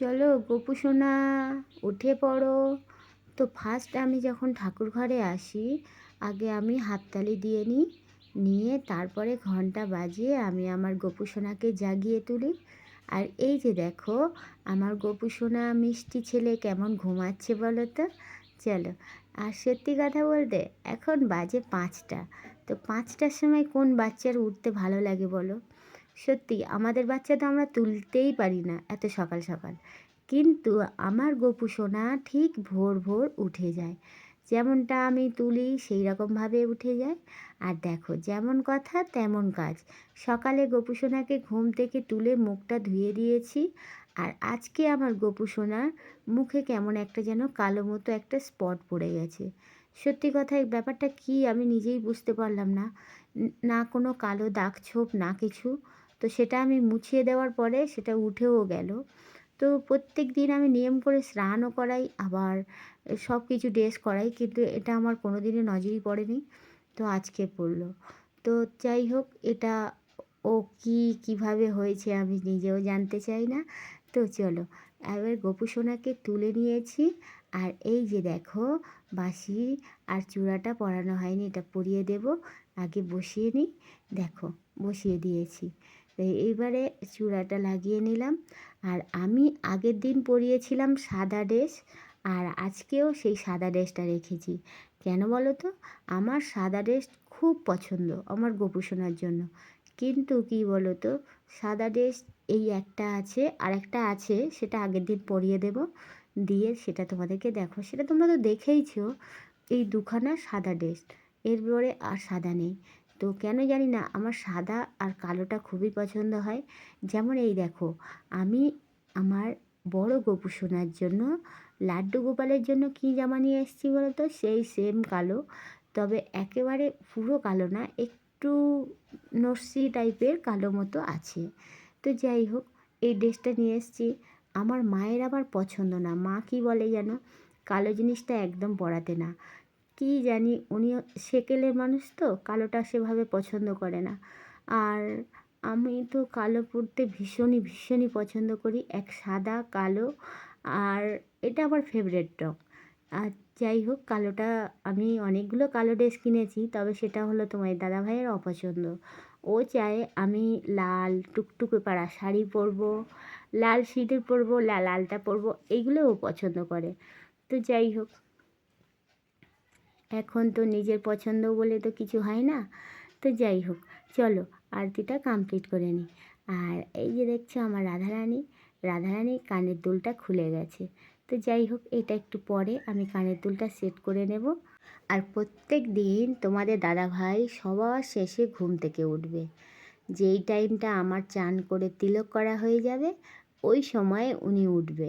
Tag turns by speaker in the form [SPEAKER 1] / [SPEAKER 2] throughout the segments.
[SPEAKER 1] চলো গোপু সোনা, উঠে পড়ো। তো ফার্স্ট আমি যখন ঠাকুর ঘরে আসি, আগে আমি হাততালি দিয়ে নিই, নিয়ে তারপরে ঘণ্টা বাজিয়ে আমি আমার গোপু সোনাকে জাগিয়ে তুলি। আর এই যে দেখো, আমার গোপু সোনা মিষ্টি ছেলে কেমন ঘুমাচ্ছে বলো তো? চলো, আর সত্যি কথা বলতে এখন বাজে পাঁচটা। তো পাঁচটার সময় কোন বাচ্চার উঠতে ভালো লাগে বলো? সত্যি, আমাদের বাচ্চা তো আমরা তুলতেই পারি না এত সকাল সকাল। কিন্তু আমার গোপু সোনা ঠিক ভোর ভোর উঠে যায়। যেমনটা আমি তুলি সেই রকমভাবে উঠে যায়। আর দেখো, যেমন কথা তেমন কাজ। সকালে গোপু সোনাকে ঘুম থেকে তুলে মুখটা ধুয়ে দিয়েছি। আর আজকে আমার গোপু সোনার মুখে কেমন একটা যেন কালো মতো একটা স্পট পড়ে গেছে। সত্যি কথা, এই ব্যাপারটা কি আমি নিজেই বুঝতে পারলাম না। না কোনো কালো দাগ ছোপ, না কিছু। তো সেটা আমি মুছিয়ে দেওয়ার পরে সেটা উঠেও গেল। তো প্রত্যেক দিন আমি নিয়ম করে স্নানও করাই, আবার সব কিছু ড্রেস করাই, কিন্তু এটা আমার কোনো দিনও নজরই পড়েনি। তো আজকে পড়ল। তো যাই হোক, এটা ও কি কীভাবে হয়েছে আমি নিজেও জানতে চাই না। তো চলো, এবার গোপু সোনাকে তুলে নিয়েছি। আর এই যে দেখো বাসি আর চূড়াটা পরানো হয়নি, এটা পরিয়ে দেব। আগে বসিয়ে নিই। দেখো, বসিয়ে দিয়েছি। এইবারে চূড়াটা লাগিয়ে নিলাম। আর আমি আগের দিন পরিয়েছিলাম সাদা ড্রেস, আর আজকেও সেই সাদা ড্রেসটা রেখেছি। কেন বলো তো? আমার সাদা ড্রেস খুব পছন্দ আমার গোপু সোনার জন্য। কিন্তু কি বলো তো? সাদা ড্রেস এই একটা আছে, আর একটা আছে সেটা আগের দিন পরিয়ে দেব। দিয়ে সেটা তোমাদেরকে দেখো। সেটা তোমরা তো দেখেইছো। এই দুখানা সাদা ড্রেস। এরপরে আর সাদা নেই। তো কেন জানি না আমার সাদা আর কালোটা খুবই পছন্দ হয়। যেমন এই দেখো, আমি আমার বড় গোপু সোনার জন্য, লাড্ডু গোপালের জন্য কী জামা নিয়ে এসেছি বলো তো সেই সেম কালো। তবে একেবারে পুরো কালো না, একটু নস্যি টাইপের কালো মতো আছে। তো যাই হোক, এই ড্রেসটা নিয়ে এসেছি। আমার মায়ের আবার পছন্দ না। মা কি বলে যেন কালো জিনিসটা একদম পরাতে না। কি জানি উনি সেকেলের মানুষ তো, কালোটা সেভাবে পছন্দ করে না। আর আমি তো কালো পরতে ভীষণই ভীষণই পছন্দ করি, এক সাদা, কালো, আর এটা আমার ফেভারেট রং। আর যাই হোক, কালোটা, আমি অনেকগুলো কালো ড্রেস কিনেছি, তবে সেটা হলো তোমার দাদাভাইয়ের অপছন্দ। ও চায় আমি লাল টুকটুকে পাড়া শাড়ি পরবো, লাল সিঁদুর পরবো লাল লালটা পরবো এইগুলো ও পছন্দ করে। তো যাই হোক এখন তো নিজের পছন্দ বলে তো কিছু হয় না। তো যাই হোক, চলো আরতিটা কমপ্লিট করে নিই আর এই যে দেখছ আমার রাধারানী রাধারানী কানের দুলটা খুলে গেছে। তো যাই হোক, এটা একটু পরে আমি কানের দুলটা সেট করে নেব। আর প্রত্যেক দিন তোমাদের দাদাভাই সবার শেষে ঘুম থেকে উঠবে। যেই টাইমটা আমার চান করে তিলক করা হয়ে যাবে, ওই সময়ে উনি উঠবে।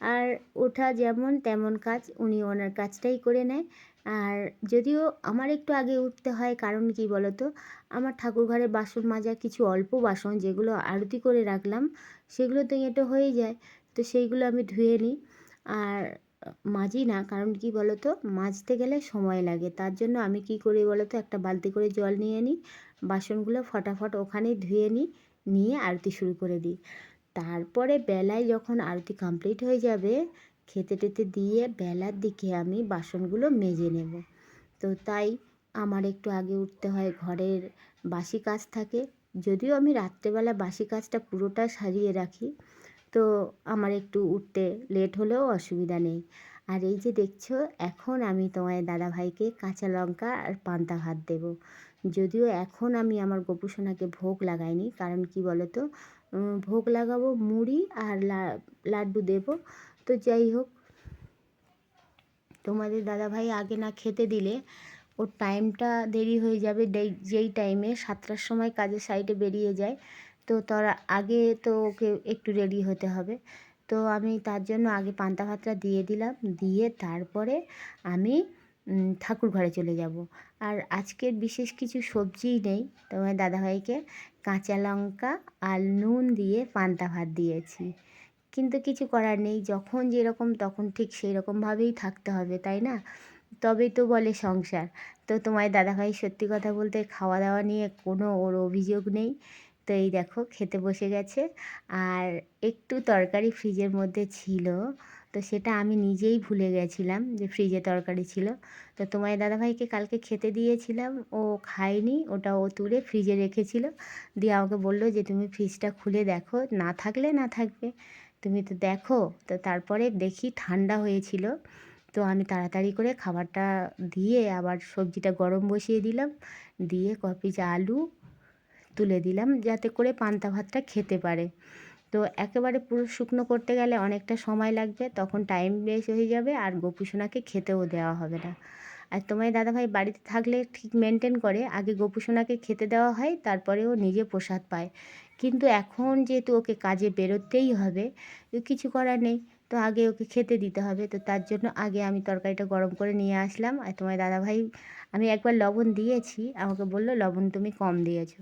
[SPEAKER 1] আর ওঠা যেমন তেমন কাজ উনি ওনার কাজটাই করে নেয়। আর যদিও আমার একটু আগে উঠতে হয়, কারণ কি বলো তো আমার ঠাকুর ঘরে বাসন মাজা কিছু অল্প বাসন যেগুলো আরতি করে রাখলাম, সেগুলো তো এঁটো হয়ে যায়। তো সেইগুলো আমি ধুয়ে নিই। আর মাজি না, কারণ কি বলো তো মাজতে গেলে সময় লাগে। তার জন্য আমি কি করি বলো তো একটা বালতি করে জল নিয়ে নিই, বাসনগুলো ফটাফট ওখানেই ধুয়ে নিই, নিয়ে আরতি শুরু করে দিই। তারপরে বেলায় যখন আরতি কমপ্লিট হয়ে যাবে, খেতে টেতে দিয়ে বেলার দিকে আমি বাসনগুলো মেজে নেব। তো তাই আমার একটু আগে উঠতে হয়, ঘরের বাসি কাজ থাকে। যদিও আমি রাত্রেবেলা বাসি কাজটা পুরোটা সারিয়ে রাখি, তো আমার একটু উঠতে লেট হলেও অসুবিধা নেই। আর এই যে দেখছ, এখন আমি তোমার দাদাভাইকে কাঁচা লঙ্কা আর পান্তা ভাত দেব। যদিও এখন আমি আমার গোপুসোনাকে ভোগ লাগাইনি, কারণ কি বলো তো ভোগ লাগাবো, মুড়ি আর লাড্ডু দেব। তো যাই হোক, তোমাদের দাদাভাই আগে না খেতে দিলে, ওর টাইমটা দেরি হয়ে যাবে যেই টাইমে সাতটার সময় কাজের সাইডে বেরিয়ে যায়। তো তার আগে তো ওকে একটু রেডি হতে হবে। তো আমি তার জন্য আগে পান্তা ভাতটা দিয়ে দিলাম, দিয়ে তারপরে আমি ঠাকুর ঘরে চলে যাব। আর আজকের বিশেষ কিছু সবজিই নেই, তোমার দাদাভাইকে। কাঁচা লঙ্কা আর নুন দিয়ে পান্তা ভাত দিয়েছি। কিন্তু কিছু করার নেই, যখন যেরকম তখন ঠিক সেই রকমভাবেই থাকতে হবে, তাই না? তবেই তো বলে সংসার। তো তোমায় দাদাভাই সত্যি কথা বলতে খাওয়া দাওয়া নিয়ে কোনো ওর অভিযোগ নেই। তো এই দেখো খেতে বসে গেছে। আর একটু তরকারি ফ্রিজের মধ্যে ছিল, তো সেটা আমি নিজেই ভুলে গেছিলাম যে ফ্রিজে তরকারি ছিল। তো তোমার দাদাভাইকে কালকে খেতে দিয়েছিলাম, ও খায়নি, ওটা ও তুলে ফ্রিজে রেখেছিল। দিয়ে আমাকে বলল যে, তুমি ফ্রিজটা খুলে দেখো, না থাকলে না থাকবে। তুমি তো দেখো। তো তারপরে দেখি ঠান্ডা হয়েছিল, তো আমি তাড়াতাড়ি করে খাবারটা দিয়ে আবার সবজিটা গরম বসিয়ে দিলাম। দিয়ে ক পিস আলু তুলে দিলাম যাতে করে পান্তা ভাতটা খেতে পারে। তো একেবারে পুরো শুকনো করতে গেলে অনেকটা সময় লাগবে, তখন টাইম বেশ হয়ে যাবে আর গোপুসোনাকে খেতেও দেওয়া হবে না। আর তোমার দাদাভাই বাড়িতে থাকলে ঠিক মেনটেন করে, আগে গোপুসোনাকে খেতে দেওয়া হয়, তারপরে ও নিজে প্রসাদ পায়। কিন্তু এখন যেহেতু ওকে কাজে বেরোতেই হবে কিছু করার নেই। তো আগে ওকে খেতে দিতে হবে। তো তার জন্য আগে আমি তরকারিটা গরম করে নিয়ে আসলাম। আর তোমার দাদাভাই আমি একবার লবণ দিয়েছি। আমাকে বলল লবণ তুমি কম দিয়েছ।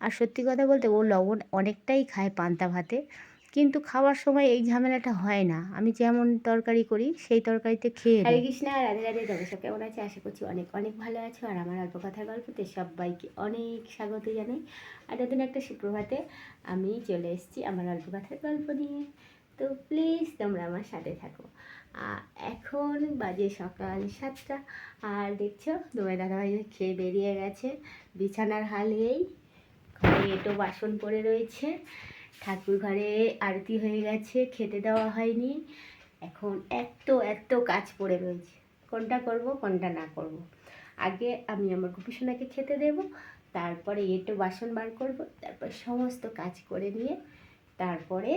[SPEAKER 1] আর সত্যি কথা বলতে ও লবণ অনেকটাই খায় পান্তা ভাতে। কিন্তু খাওয়ার সময় এই ঝামেলাটা হয় না। আমি যেমন তরকারি করি সেই তরকারিতে খেয়ে হরে কৃষ্ণা রাধে রাধে সব কেমন আছে? আশা করছি অনেক অনেক ভালো আছো। আর আমার অল্প কথার গল্পতে সবাইকে অনেক স্বাগত জানাই। আর নতুন একটা সুপ্রভাতে আমি চলে এসেছি আমার অল্প কথার গল্প নিয়ে। তো প্লিজ তোমরা আমার সাথে থাকো। এখন বাজে সকাল সাতটা। আর দেখছ, তোমার দাদাভাই খেয়ে বেরিয়ে গেছে। বিছানার হাল এই ঘরে এটো বাসন পড়ে রয়েছে। ঠাকুর ঘরে আরতি হয়ে গেছে, খেতে দেওয়া হয়নি। এখন এত এত কাজ পড়ে রয়েছে। কোনটা করব, কোনটা না করব। আগে আমি আমার গোপীসোনাকে খেতে দেব, তারপরে এটো বাসন বার করব, তারপর সমস্ত কাজ করে নিয়ে তারপরে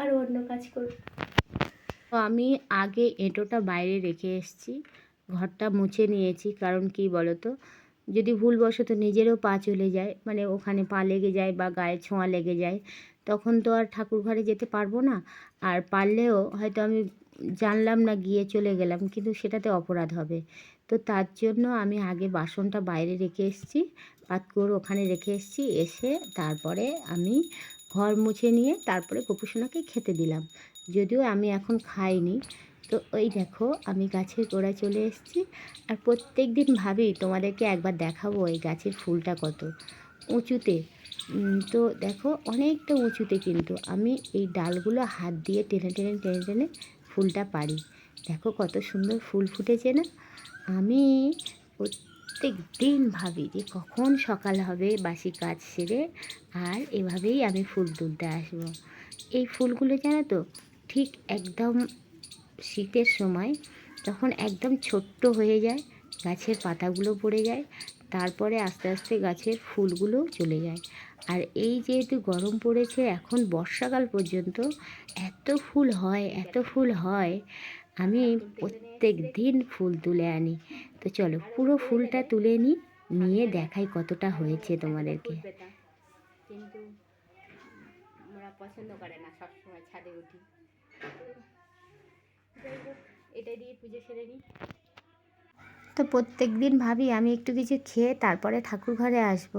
[SPEAKER 1] আরও অন্য কাজ করব। তো আমি আগে এঁটোটা বাইরে রেখে এসেছি, ঘরটা মুছে নিয়েছি, কারণ কি বলো তো যদি ভুলবশত নিজেরও পা চলে যায় মানে ওখানে পা লেগে যায় বা গায়ে ছোঁয়া লেগে যায়, তখন তো আর ঠাকুর ঘরে যেতে পারব না। আর পারলেও হয়তো আমি জানলাম না গিয়ে চলে গেলাম, কিন্তু সেটাতে অপরাধ হবে। তো তার জন্য আমি আগে বাসনটা বাইরে রেখে এসেছি, পাতকুয়োর ওখানে রেখে এসেছি, এসে তারপরে আমি ঘর মুছে নিয়ে তারপরে গোপুসোনাকে খেতে দিলাম। যদিও আমি এখন খাইনি। তো ওই দেখো, আমি গাছের গোড়ায় চলে এসেছি। আর প্রত্যেক দিন ভাবি, তোমাদেরকে একবার দেখাবো এই গাছের ফুলটা কত উঁচুতে। তো দেখো, অনেকটা উঁচুতে কিন্তু আমি এই ডালগুলো হাত দিয়ে টেনে টেনে টেনে টেনে ফুলটা পারি দেখো কত সুন্দর ফুল ফুটেছে না? আমি প্রত্যেক দিন ভাবি যে কখন সকাল হবে বাসি কাজ সেরে আর এভাবেই আমি ফুল তুলতে আসব। এই ফুলগুলো জানো তো, ঠিক একদম শীতের সময় যখন একদম ছোট্ট হয়ে যায়, গাছের পাতাগুলো পড়ে যায়, তারপরে আস্তে আস্তে গাছের ফুলগুলোও চলে যায়। আর এই যেহেতু গরম পড়েছে, এখন বর্ষাকাল পর্যন্ত এত ফুল হয়, এত ফুল হয় আমি প্রত্যেক দিন ফুল তুলে আনি। তো চলো পুরো ফুলটা তুলে নিই নিয়ে দেখাই কতটা হয়েছে তোমাদেরকে। কিন্তু ওরা পছন্দ করে না সবসময় ছাদে উঠি। এটা দিয়ে পুজো সেরে নিই তো প্রত্যেক দিন ভাবি আমি একটু কিছু খেয়ে তারপরে ঠাকুর ঘরে আসব।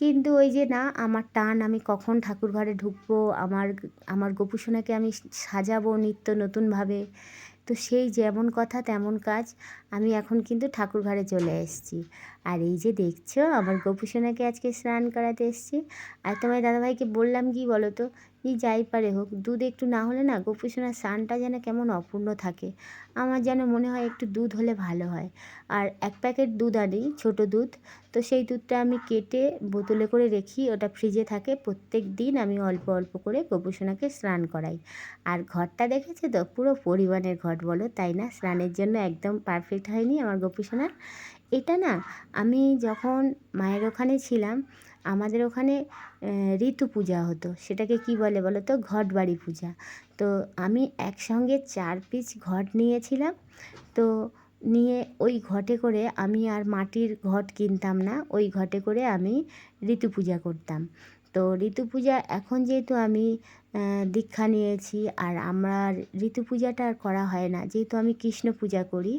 [SPEAKER 1] কিন্তু ওই যে না আমার টান আমি কখন ঠাকুর ঘরে ঢুকবো আমার আমার গোপুসোনাকে আমি সাজাবো নিত্য নতুনভাবে। তো সেই যেমন কথা তেমন কাজ আমি এখন কিন্তু ঠাকুর ঘরে চলে এসেছি। আর এই যে দেখছ, আমার গোপুসোনাকে আজকে স্নান করাতে এসেছি। আর তোমার দাদাভাইকে বললাম কি বলো তো এই যাই পারে হোক, দুধ একটু না হলে না গোপুসোনার স্নানটা যেন কেমন অপূর্ণ থাকে। আমার যেন মনে হয় একটু দুধ হলে ভালো হয়। আর এক প্যাকেট দুধ আনি, ছোটো দুধ। তো সেই দুধটা আমি কেটে বোতলে করে রেখি, ওটা ফ্রিজে থাকে। প্রত্যেক দিন আমি অল্প অল্প করে গোপুসোনাকে স্নান করাই। আর ঘরটা দেখেছে তো, পুরো পরিমাণের ঘর বলো, তাই না? স্নানের জন্য একদম পারফেক্ট হয়নি আমার গোপুসোনার এটা না আমি যখন মায়ের ওখানে ছিলাম, আমাদের ওখানে ঋতু পূজা হতো। সেটাকে কি বলে বলো তো? ঘট বাড়ি পূজা। তো আমি একসঙ্গে চার পিস ঘট নিয়েছিলাম। তো নিয়ে ওই ঘটে করে আমি আর মাটির ঘট কিনতাম না। ওই ঘটে করে আমি ঋতু পূজা করতাম। তো ঋতু পূজা এখন যেহেতু আমি দীক্ষা নিয়েছি আর আমার ঋতু পূজাটা আর করা হয় না। যেহেতু আমি কৃষ্ণ পূজা করি,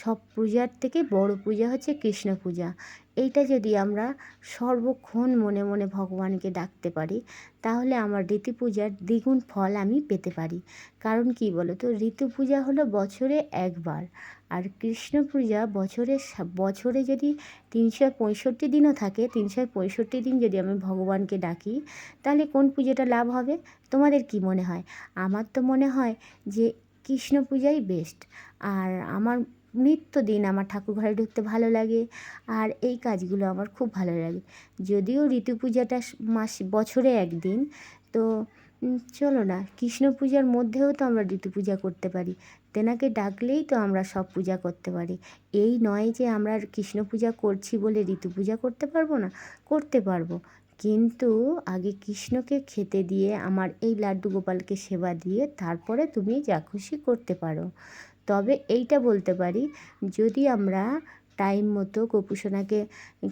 [SPEAKER 1] সব পূজার থেকে বড় পূজা হচ্ছে কৃষ্ণ পূজা। এইটা যদি আমরা সর্বক্ষণ মনে মনে ভগবানকে ডাকতে পারি, তাহলে আমার ঋতু পূজার দ্বিগুণ ফল আমি পেতে পারি। কারণ কি বলো তো ঋতু পূজা হলো বছরে একবার। আর কৃষ্ণ পূজা বছরে বছরে যদি তিনশো পঁয়ষট্টি দিনও থাকে, তিনশো পঁয়ষট্টি দিন যদি আমি ভগবানকে ডাকি, তাহলে কোন পুজোটা লাভ হবে? তোমাদের কি মনে হয়? আমার তো মনে হয় যে কৃষ্ণ পূজাই বেস্ট আর আমার নিত্য দিন আমার ঠাকুর ঘরে ঢুকতে ভালো লাগে, আর এই কাজগুলো আমার খুব ভালো লাগে। যদিও ঋতু পূজাটা মাস, বছরে একদিন, তো চলো না কৃষ্ণ পূজার মধ্যেও তো আমরা ঋতু পূজা করতে পারি। তেনাকে ডাকলেই তো আমরা সব পূজা করতে পারি। এই নয় যে আমরা কৃষ্ণ পূজা করছি বলে ঋতু পূজা করতে পারব না, করতে পারব। কিন্তু আগে কৃষ্ণকে খেতে দিয়ে, আমার এই লাড্ডু গোপালকে সেবা দিয়ে, তারপরে তুমি যা খুশি করতে পারো। তবে এইটা বলতে পারি, যদি আমরা টাইম মতো গোপুসোনাকে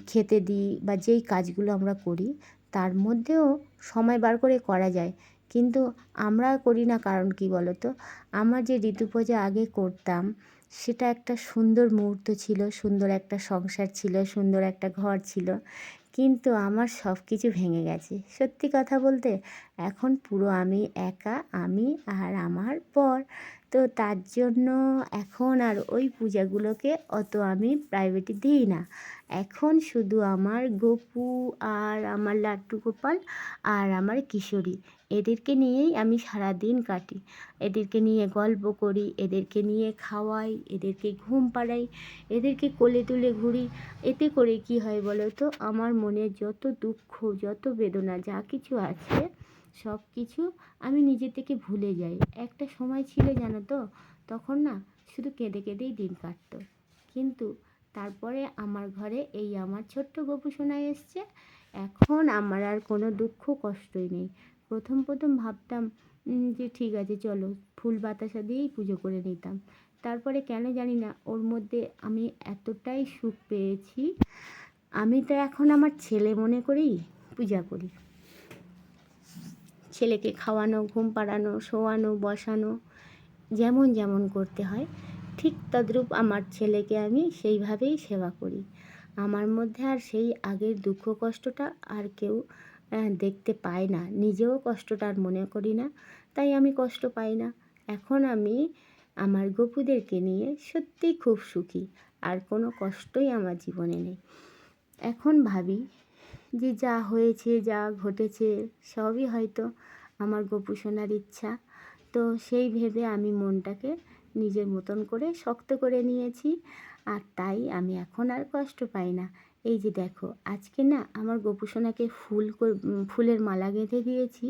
[SPEAKER 1] খেতে দিই বা যেই কাজগুলো আমরা করি, তার মধ্যেও সময় বার করে করা যায়। কিন্তু আমরা করি না কারণ কি বলো তো আমার যে ঋতু পূজা আগে করতাম, সেটা একটা সুন্দর মুহূর্ত ছিল, সুন্দর একটা সংসার ছিল, সুন্দর একটা ঘর ছিল। কিন্তু আমার সব কিছু ভেঙে গেছে। সত্যি কথা বলতে, এখন পুরো আমি একা, আমি আর আমার পর তো তার জন্য এখন আর ওই পূজাগুলোকে অত আমি প্রাইভেটে দিই না। এখন শুধু আমার গপু আর আমার লাড্ডু গোপাল আর আমার কিশোরী, এদেরকে নিয়েই আমি সারা দিন কাটি। এদেরকে নিয়ে গল্প করি, এদেরকে নিয়ে খাওয়াই, এদেরকে ঘুম পাড়াই, এদেরকে কোলে তুলে ঘুরি। এতে করে কি হয় বলো তো, আমার মনে যত দুঃখ, যত বেদনা, যা কিছু আছে সব কিছু আমি নিজে থেকে ভুলে যাই। একটা সময় ছিল জানো তো, তখন না শুধু কেঁদে কেঁদেই দিন কাটতো। কিন্তু তারপরে আমার ঘরে এই আমার ছোট্ট গপু সোনা এসছে। এখন আমার আর কোনো দুঃখ কষ্টই নেই। প্রথম প্রথম ভাবতাম যে ঠিক আছে চলো, ফুল বাতাসা দিয়েই পুজো করে নিতাম। তারপরে কেন জানি না, ওর মধ্যে আমি এতটাই সুখ পেয়েছি। আমি তো এখন আমার ছেলে মনে করেই পূজা করি। ছেলেকে খাওয়ানো, ঘুম পাড়ানো, শোয়ানো, বসানো, যেমন যেমন করতে হয়, ঠিক তদ্রূপ আমার ছেলেকে আমি সেইভাবেই সেবা করি। আমার মধ্যে আর সেই আগের দুঃখ কষ্টটা আর কেউ দেখতে পায় না। নিজেও কষ্টটা আর মনে করি না, তাই আমি কষ্ট পাই না। এখন আমি আমার গপুদেরকে নিয়ে সত্যিই খুব সুখী, আর কোনো কষ্টই আমার জীবনে নেই। এখন ভাবি যে যা হয়েছে, যা ঘটেছে, সবই হয়তো আমার গপু শোনার ইচ্ছা। তো সেই ভেবে আমি মনটাকে নিজের মতন করে শক্ত করে নিয়েছি আর তাই আমি এখন আর কষ্ট পাই না। এই যে দেখো, আজকে না আমার গোপুসোনাকে ফুল ফুলের মালা গেঁথে দিয়েছি,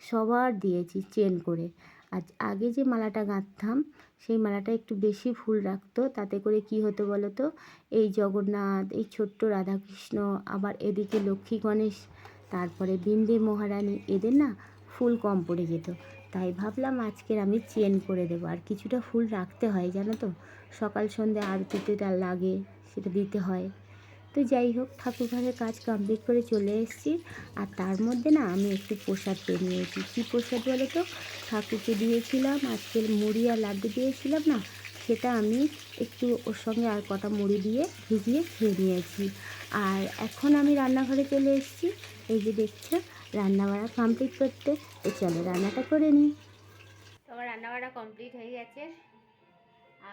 [SPEAKER 1] সবার দিয়েছি চেন করে। আজ আগে যে মালাটা গাঁথতাম, সেই মালাটা একটু বেশি ফুল রাখতো। তাতে করে কি হতো বলো তো এই জগন্নাথ, এই ছোট্ট রাধাকৃষ্ণ, আবার এদিকে লক্ষ্মী গণেশ, তারপরে বিন্দে মহারানী, এদের না ফুল কম পড়ে যেত। তাই ভাবলাম আজকের আমি চেন করে দেবো। আর কিছুটা ফুল রাখতে হয়, জানো তো? সকাল সন্ধ্যে আরতিতে লাগে, সেটা দিতে হয়। তো যাই হোক ঠাকুর ঘরের কাজ কমপ্লিট করে চলে এসেছি। আর তার মধ্যে না, আমি একটু প্রসাদ পেয়ে নিয়েছি। কী প্রসাদ বলো তো? ঠাকুরকে দিয়েছিলাম আজকে মুড়ি আর লাড্ডু দিয়েছিলাম না, সেটা আমি একটু ওর সঙ্গে আর কটা মুড়ি দিয়ে ভিজিয়ে খেয়ে নিয়েছি। আর এখন আমি রান্নাঘরে চলে এসেছি। এই যে দেখছ, রান্নাবাড়া কমপ্লিট করতে। তো চলো, রান্নাটা করে নিই আমার রান্নাবাড়া কমপ্লিট হয়ে গেছে।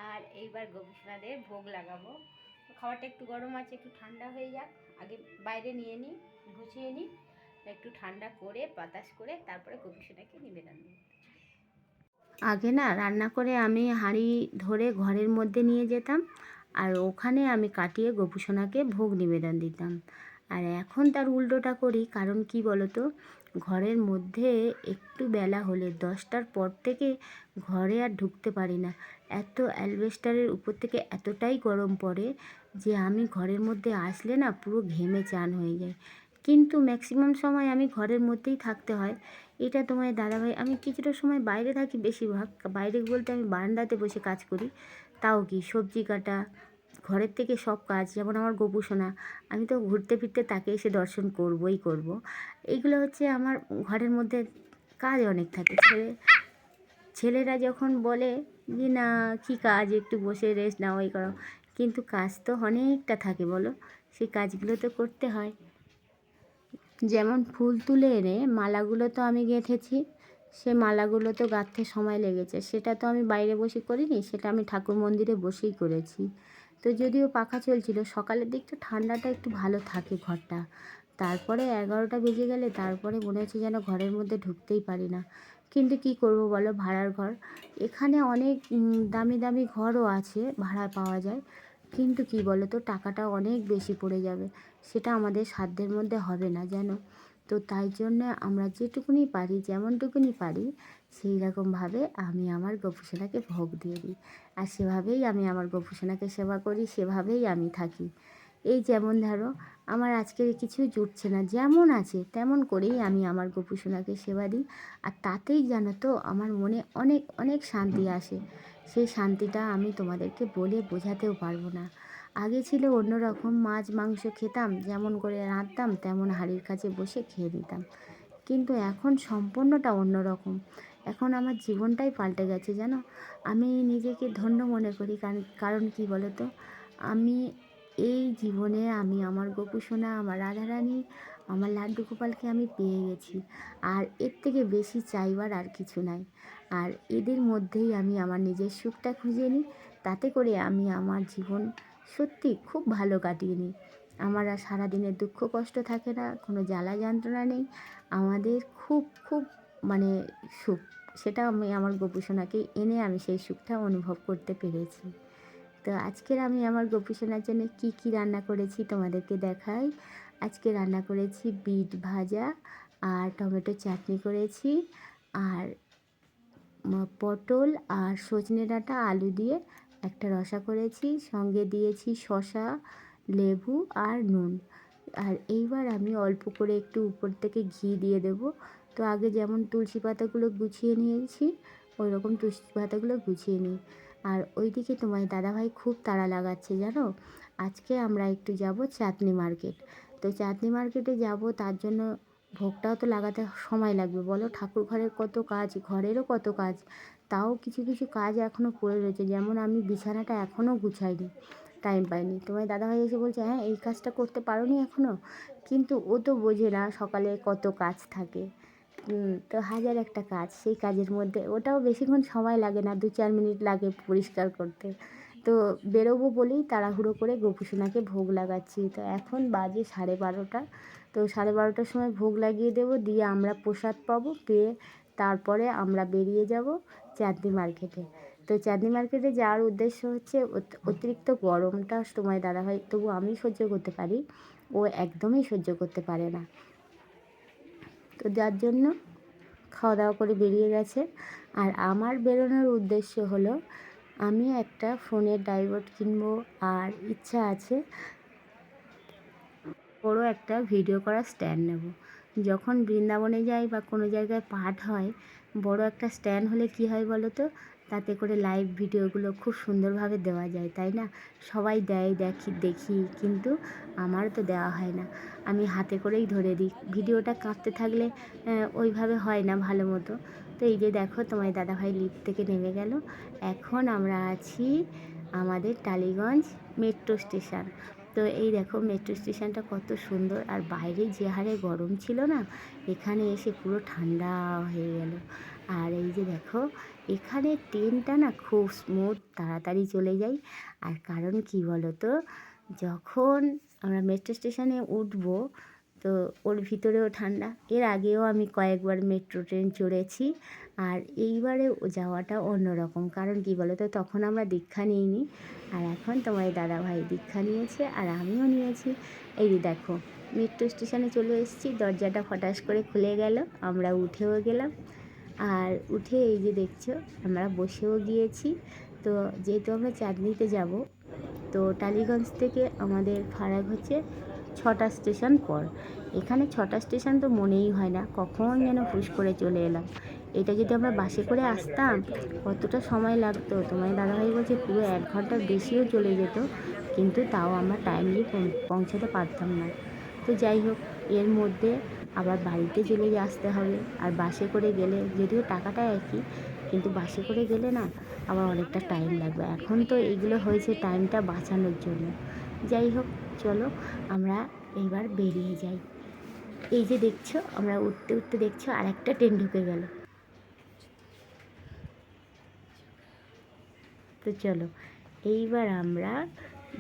[SPEAKER 1] আর এইবার গবেষণাদের ভোগ লাগাবো। খাবারটা একটু গরম আছে, একটু ঠান্ডা হয়ে যাক। আগে বাইরে নিয়ে নিই, গুছিয়ে নিই, একটু ঠান্ডা করে, বাতাস করে, তারপরে গবেষণাকে নিবেদন দিই আগে না রান্না করে আমি হাঁড়ি ধরে ঘরের মধ্যে নিয়ে যেতাম, আর ওখানে আমি কাটিয়ে গোপুসোনাকে ভোগ নিবেদন দিতাম। আর এখন তার উল্টোটা করি, কারণ কি বলতো, ঘরের মধ্যে একটু বেলা হলে দশটার পর থেকে ঘরে আর ঢুকতে পারি না। এত অ্যালবেস্টারের উপর থেকে এতটাই গরম পড়ে যে আমি ঘরের মধ্যে আসলে না পুরো ঘেমে চান হয়ে যায়। কিন্তু ম্যাক্সিমাম সময় আমি ঘরের মধ্যেই থাকতে হয়। এটা তোমার দাদাভাই, আমি কিছুটা সময় বাইরে থাকি বেশিরভাগ। বাইরে বলতে আমি বারান্দাতে বসে কাজ করি। তাও কি সবজি কাটা, ঘরের থেকে সব কাজ, যেমন আমার গোপুসোনা আমি তো ঘুরতে ফিরতে তাকে এসে দর্শন করবই করব। এইগুলো হচ্ছে আমার ঘরের মধ্যে কাজ অনেক থাকে। ছেলে, ছেলেরা যখন বলে যে, না, কী কাজ? একটু বসে রেস্ট নাও, এই করো। কিন্তু কাজ তো অনেকটা থাকে, বলো? সেই কাজগুলো তো করতে হয়। যেমন ফুল তুলে এনে মালাগুলো তো আমি গেঁথেছি, সে মালাগুলো তো গাঁথতে সময় লেগেছে। সেটা তো আমি বাইরে বসে করিনি, সেটা আমি ঠাকুর মন্দিরে বসেই করেছি। তো যদিও পাখা চলছিল, সকালের দিকটা ঠান্ডাটা একটু ভালো থাকে ঘরটা। তারপরে এগারোটা বেজে গেলে তারপরে মনে হচ্ছে যেন ঘরের মধ্যে ঢুকতেই পারি না। কিন্তু কি করব বলো, ভাড়ার ঘর? এখানে অনেক দামি দামি ঘরও আছে, ভাড়া পাওয়া যায়। কিন্তু কি বলো তো টাকাটা অনেক বেশি পড়ে যাবে। সেটা আমাদের সাধ্যের মধ্যে হবে না, জানো? তো তাই জন্য আমরা যেটুকুনি পারি, যেমনটুকুনি পারি সেই রকমভাবে আমি আমার গোপুসোনাকে ভোগ দিয়ে দিই। আর সেভাবেই আমি আমার গোপুসোনাকে সেবা করি, সেভাবেই আমি থাকি। এই যেমন ধরো, আমার আজকে কিছু জুটছে না, যেমন আছে, তেমন করেই আমি আমার গোপুসোনাকে সেবা দিই। আর তাতেই জানো তো, আমার মনে অনেক অনেক শান্তি আসে। সেই শান্তিটা আমি তোমাদেরকে বলে বোঝাতেও পারব না। আগে ছিল অন্যরকম মাছ, মাংস খেতাম, যেমন করে রাঁধতাম, তেমন হাঁড়ির কাছে বসে খেয়ে নিতাম। কিন্তু এখন সম্পূর্ণটা অন্যরকম। এখন আমার জীবনটাই পাল্টে গেছে, জানো? আমি নিজেকে ধন্য মনে করি কারণ কী বলো তো? আমি এই জীবনে আমি আমার গোপুসোনা, আমার রাধারানী আমার লাড্ডু গোপালকে আমি পেয়ে গেছি। আর এর থেকে বেশি চাইবার আর কিছু নাই। আর এদের মধ্যেই আমি আমার নিজের সুখটা খুঁজে নিই। তাতে করে আমি আমার জীবন সত্যি খুব ভালো কাটিয়ে নিই। আমার আর সারাদিনের দুঃখ কষ্ট থাকে না, কোনো জ্বালা যন্ত্রণা নেই। আমাদের খুব খুব মানে সুখ। সেটা আমি আমার গোপুসোনাকে এনে আমি সেই সুখটা অনুভব করতে পেরেছি। তো আজকের আমি আমার গোপুসোনার জন্য কি কি রান্না করেছি তোমাদেরকে দেখাই। আজকে রান্না করেছি বিট ভাজা আর টমেটো চাটনি করেছি আর পটল আর সজনে ডাঁটা, আলু দিয়ে একটা রসা করেছি। সঙ্গে দিয়েছি শসা, লেবু আর নুন। আর এইবার আমি অল্প করে একটু উপর থেকে ঘি দিয়ে দেব। তো আগে যেমন তুলসী পাতাগুলো গুছিয়ে নিয়েছি ওই রকম তুলসী পাতাগুলো গুছিয়ে নিই। আর ওইদিকে তোমার দাদাভাই খুব তাড়া লাগাচ্ছে জানো? আজকে আমরা একটু যাব চাটনি মার্কেট। তো চাঁদনি মার্কেটে যাব, তার জন্য ভোগটাও তো লাগাতে সময় লাগবে। বলো, ঠাকুর ঘরের কত কাজ, ঘরেরও কত কাজ? তাও কিছু কিছু কাজ এখনও পড়ে রয়েছে। যেমন আমি বিছানাটা এখনও গুছাইনি টাইম পাইনি। তোমার দাদাভাই এসে বলছে হ্যাঁ এই কাজটা করতে পারোনি এখনও কিন্তু ও তো বোঝে না সকালে কত কাজ থাকে। তো হাজার একটা কাজ, সেই কাজের মধ্যে। ওটাও বেশিক্ষণ সময় লাগে না দু চার মিনিট লাগে পরিষ্কার করতে। তো বেরোবো বলেই তাড়াহুড়ো করে গোপুসোনাকে ভোগ লাগাচ্ছি। তো এখন বাজে সাড়ে বারোটা। তো সাড়ে বারোটার সময় ভোগ লাগিয়ে দেবো, দিয়ে আমরা প্রসাদ পাবো, পেয়ে তারপরে আমরা বেরিয়ে যাব চাঁদনি মার্কেটে। তো চাঁদনি মার্কেটে যাওয়ার উদ্দেশ্য হচ্ছে অতিরিক্ত গরমটা তোমার হয় তবু আমি সহ্য করতে পারি। ও একদমই সহ্য করতে পারে না। তো যার জন্য খাওয়া দাওয়া করে বেরিয়ে গেছে। আর আমার বেরোনোর উদ্দেশ্য হলো আমি একটা ফোনের ডাইভার্ট কিনবো আর ইচ্ছা আছে বড় একটা ভিডিও করার স্ট্যান্ড নেব। যখন বৃন্দাবনে যাই বা কোনো জায়গায় পাঠ হয়, বড় একটা স্ট্যান্ড হলে কি হয় বলো তো? তাতে করে লাইভ ভিডিওগুলো খুব সুন্দরভাবে দেওয়া যায়, তাই না? সবাই দেয়, দেখি দেখি, কিন্তু আমার তো দেওয়া হয় না। আমি হাতে করেই ধরে দিই। ভিডিওটা কাঁপতে থাকলে ওইভাবে হয় না ভালো মতো। তো এই যে দেখো, তোমার দাদাভাই লিফট থেকে নেমে গেল। এখন আমরা আছি আমাদের টালিগঞ্জ মেট্রো স্টেশন তো এই দেখো মেট্রো স্টেশনটা কত সুন্দর। আর বাইরে যে হারে গরম ছিল না, এখানে এসে পুরো ঠান্ডা হয়ে গেল। আর এই যে দেখো, এখানে ট্রেনটা না খুব স্মুথ তাড়াতাড়ি চলে যায়। আর কারণ কি বলো তো যখন আমরা মেট্রো স্টেশনে উঠবো তো ওর ভিতরেও ঠান্ডা। এর আগেও আমি কয়েকবার মেট্রো ট্রেন চড়েছি আর এইবারে যাওয়াটা অন্যরকম। কারণ কি বলো তো তখন আমরা দীক্ষা নিইনি আর এখন তোমার দাদাভাই দীক্ষা নিয়েছে আর আমিও নিয়েছি। এই দেখো, মেট্রো স্টেশনে চলে এসেছি, দরজাটা ফটাস করে খুলে গেল, আমরা উঠেও গেলাম। আর উঠে এই যে দেখছ, আমরা বসেও গিয়েছি। তো যেহেতু আমরা চাঁদনিতে যাব, তো টালিগঞ্জ থেকে আমাদের ফারাক হচ্ছে ছটা স্টেশন পর। এখানে ছটা স্টেশন তো মনেই হয় না, কখন যেন ফুস করে চলে এলাম। এটা যদি আমরা বাসে করে আসতাম, কতটা সময় লাগতো? তোমার দাদাভাই বলছে, পুরো এক ঘণ্টার বেশিও চলে যেত, কিন্তু তাও আমরা টাইমলি পৌঁছাতে পারতাম না। তো যাই হোক, এর মধ্যে আবার বাড়িতে চলে আসতে হবে। আর বাসে করে গেলে, যদিও টাকাটা একই, কিন্তু বাসে করে গেলে না, আবার অনেকটা টাইম লাগবে। এখন তো এইগুলো হয়েছে টাইমটা বাঁচানোর জন্য। যাই হোক চলো আমরা এইবার বেরিয়ে যাই। এই যে দেখছ, আমরা উঠতে উঠতে দেখছ আর একটা ট্রেন ঢুকে গেল। তো চলো, এইবার আমরা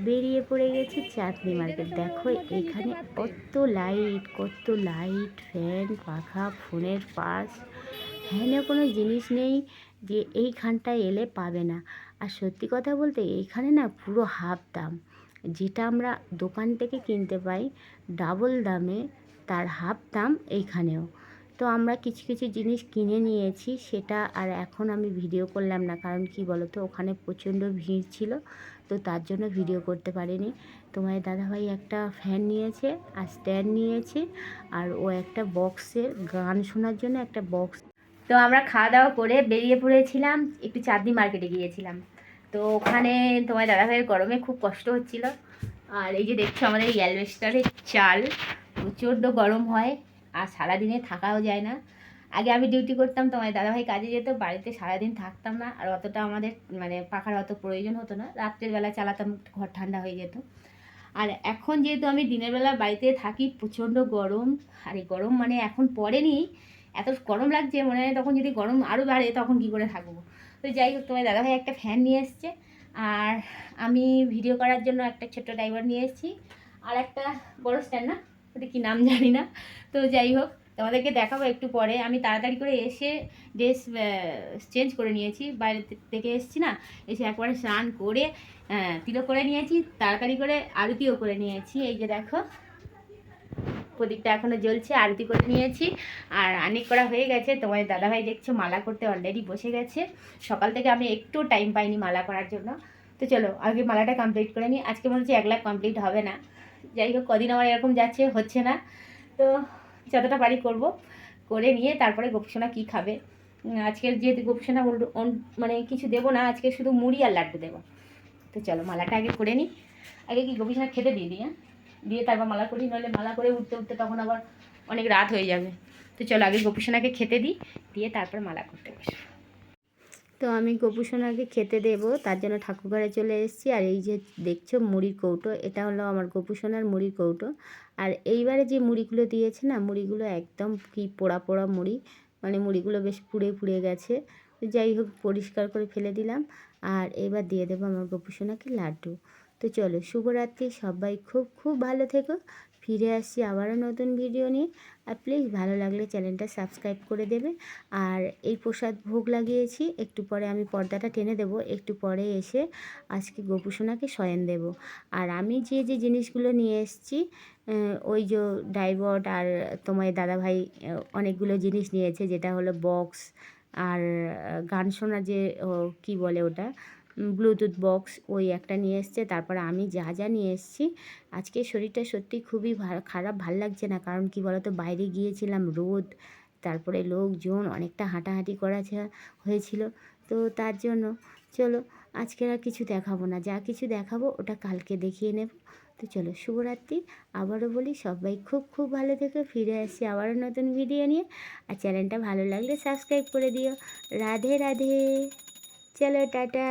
[SPEAKER 1] বেরিয়ে পড়ে গেছি চাঁদনি মার্কেট। দেখো, এখানে কত লাইট কত লাইট, ফ্যান, পাখা, ফোনের পাস ফ্যানে কোনো জিনিস নেই যে এইখানটায় এলে পাবে না। আর সত্যি কথা বলতে এইখানে না পুরো হাফ দাম। যেটা আমরা দোকান থেকে কিনতে পাই ডাবল দামে, তার হাফ দাম এইখানেও। তো আমরা কিছু কিছু জিনিস কিনে নিয়েছি, সেটা আর এখন আমি ভিডিও করলাম না, কারণ কি বলো তো ওখানে প্রচণ্ড ভিড় ছিল, তো তার জন্য ভিডিও করতে পারিনি। তোমার দাদাভাই একটা ফ্যান নিয়েছে, আর স্ট্যান্ড নিয়েছে, আর ও একটা বক্সের গান শোনার জন্য একটা বক্স তো আমরা খাওয়া দাওয়া করে বেরিয়ে পড়েছিলাম, একটু চাঁদনি মার্কেটে গিয়েছিলাম। তো ওখানে তোমার দাদাভাইয়ের গরমে খুব কষ্ট হচ্ছিল। আর এই যে দেখছ আমাদের অ্যালবেস্টারের চাল, প্রচণ্ড গরম হয় আর সারাদিনে থাকাও যায় না। আগে আমি ডিউটি করতাম, তোমার দাদাভাই কাজে যেত, বাড়িতে সারাদিন থাকতাম না আর অতটা আমাদের মানে পাখার অত প্রয়োজন হতো না। রাত্রের বেলা চালাতাম, ঘর ঠান্ডা হয়ে যেত। আর এখন যেহেতু আমি দিনের বেলা বাড়িতে থাকি, প্রচণ্ড গরম, আর এই গরম মানে এখন পড়েনি, এত গরম লাগছে, মনে হয় তখন যদি গরম আরও বাড়ে তখন কী করে থাকব? তো যাই হোক, তোমার দাদাভাই একটা ফ্যান নিয়ে এসছে। আর আমি ভিডিও করার জন্য একটা ছোট্ট ড্রাইভার নিয়ে এসেছি। আর একটা বড় স্ট্যান্ড না ওটা কী নাম জানি না। তো যাই হোক, তোমাদেরকে দেখাবো একটু পরে। আমি তাড়াতাড়ি করে এসে ড্রেস চেঞ্জ করে নিয়েছি। বাইরে থেকে এসেছি না? এসে একবারে স্নান করে তিলক করে নিয়েছি। তাড়াতাড়ি করে আরতিও করে নিয়েছি। এই যে দেখো প্রদীপটা এখনও জ্বলছে, আরতি করে নিয়েছি। আর আনিক করা হয়ে গেছে। তোমার দাদাভাই দেখছ, মালা করতে অলরেডি বসে গেছে। সকাল থেকে আমি একটু টাইম পাইনি মালা করার জন্য। তো চলো, আগে মালাটা কমপ্লিট করে নিই। আজকে মনে হচ্ছে এক লাখ কমপ্লিট হবে না। যাই হোক, কদিন আমার এরকম যাচ্ছে, হচ্ছে না। তো যতটা পারি করব। করে নিয়ে তারপরে গোপসোনা কী খাবে। আজকের যেহেতু গোপসোনা মানে কিছু দেবো না, আজকে শুধু মুড়ি আর লাড্ডু দেবো। তো চলো, মালাটা আগে করে নিই। আগে কি গোপীসোনা খেতে দিয়ে দিই হ্যাঁ? দিয়ে তারপর মালা করি নইলে মালা করে উঠতে উঠতে তখন আবার অনেক রাত হয়ে যাবে। তো চলো, আগে গোপীসোনাকে খেতে দিই, দিয়ে তারপর মালা করতে বসে তো আমি গোপুসোনাকে খেতে দেব, তার জন্য ঠাকুরঘরে চলে এসেছি। আর এই যে দেখছ মুড়ির কৌটো, এটা হলো আমার গোপুসোনার মুড়ির কৌটো। আর এইবারে যে মুড়িগুলো দিয়েছে না, মুড়িগুলো একদম কি পোড়া পোড়া মুড়ি মানে মুড়িগুলো বেশ পুড়ে পুড়ে গেছে। যাই হোক, পরিষ্কার করে ফেলে দিলাম। আর এবার দিয়ে দেবো আমার গোপুসোনাকে লাড্ডু। তো চলো, শুভরাত্রি, সবাই খুব খুব ভালো থেকো। ফিরে আসছি আবারও নতুন ভিডিও নিয়ে। আর প্লিজ ভালো লাগলে চ্যানেলটা সাবস্ক্রাইব করে দেবে। আর এই প্রসাদ ভোগ লাগিয়েছি, একটু পরে আমি পর্দাটা টেনে দেব, একটু পরে এসে আজকে গোপুসোনাকে শয়ন দেব। আর আমি যে যে জিনিসগুলো নিয়ে এসেছি ওই যে ডাইভট আর তোমার দাদাভাই অনেকগুলো জিনিস নিয়েছে, যেটা হলো বক্স আর গান শোনা যে কি বলে ওটা? ব্লুটুথ বক্স ওই একটা নিয়ে এসছে। তারপর আমি যা যা নিয়ে এসেছি, আজকে শরীরটা সত্যি খুবই খারাপ, ভালো লাগছে না। কারণ কি বলতো, বাইরে গিয়েছিলাম রোদ, তারপরে লোকজন অনেকটা হাঁটাহাঁটি করা হয়েছিল। তো তার জন্য চলো আজকে আর কিছু দেখাবো না। যা কিছু দেখাবো ওটা কালকে দেখিয়ে নেব। তো চলো, শুভরাত্রি। আবারও বলি, সবাই খুব খুব ভালো থেকে। ফিরে আসছি আবারও নতুন ভিডিও নিয়ে। আর চ্যানেলটা ভালো লাগলে সাবস্ক্রাইব করে দিও। রাধে রাধে। চলো টাটা।